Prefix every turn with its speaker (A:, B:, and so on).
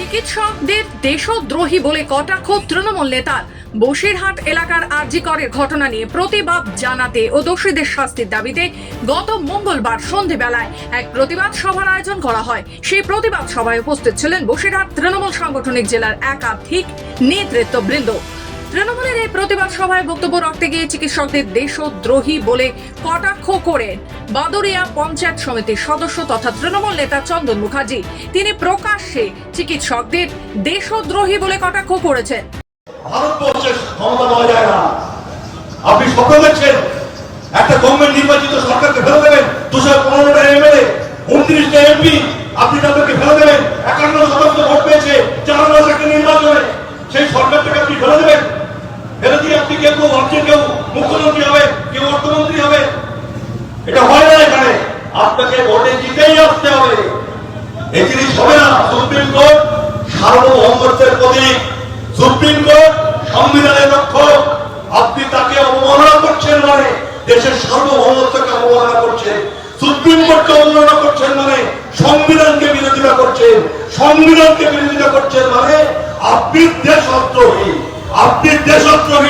A: চিকিৎসকদের দেশদ্রোহী বলে কটাক্ষ তৃণমূল নেতার বসিরহাট এলাকার আরজিকরের ঘটনা নিয়ে প্রতিবাদ জানাতে ও দোষীদের শাস্তির দাবিতে গত মঙ্গলবার সন্ধেবেলায় এক প্রতিবাদ সভার আয়োজন করা হয়। সেই প্রতিবাদ সভায় উপস্থিত ছিলেন বসিরহাট তৃণমূল সাংগঠনিক জেলার একাধিক নেতৃত্ববৃন্দ। তৃণমূলের এই প্রতিবাদ সভায় বক্তব্য রাখতে গিয়ে চিকিৎসকদের দেশদ্রোহী বলে কটাক্ষ করে বাদুরিয়া পঞ্চায়েত সমিতির সদস্য তথা তৃণমূল নেতা চন্দন মুখার্জি। তিনি প্রকাশ্যে চিকিৎসকদের দেশদ্রোহী বলে কটাক্ষ করেছেন।
B: আপনি দেখছেন, একটা গভর্নমেন্ট নির্বাচিত সরকারকে ফেলে দেবেন। দুশো পনেরোটা এমএলএ উনত্রিশটা এমপি আপনি তাদেরকে ফেলে দেবেন। একান্ন ভোট পেয়েছে, চার মাস একটা নির্বাচনে। সেই আপনি ফেলে দেবেন ফেলে দিয়ে আপনি কেউ কেউ ভাবছেন কেউ মুখ্যমন্ত্রী হবে, কেউ অর্থমন্ত্রী হবে। এটা হয় না এখানে। আপনাকে ভোটে জিতেই আসতে হবে। এই জিনিস হবে না। সুপ্রিম কোর্ট সার্বভৌমত্বের প্রতীক। সুপ্রিম কোর্ট সংবিধানের রক্ষক আপনি তাকে অবমাননা করছেন মানে দেশের সার্বভৌমত্বকে অবমাননা করছেন। সুপ্রিম কোর্টকে অবমাননা করছেন মানে সংবিধানকে বিরোধিতা করছেন। সংবিধানকে বিরোধিতা করছেন মানে আপনি দেশদ্রোহী। আপনি দেশদ্রোহী।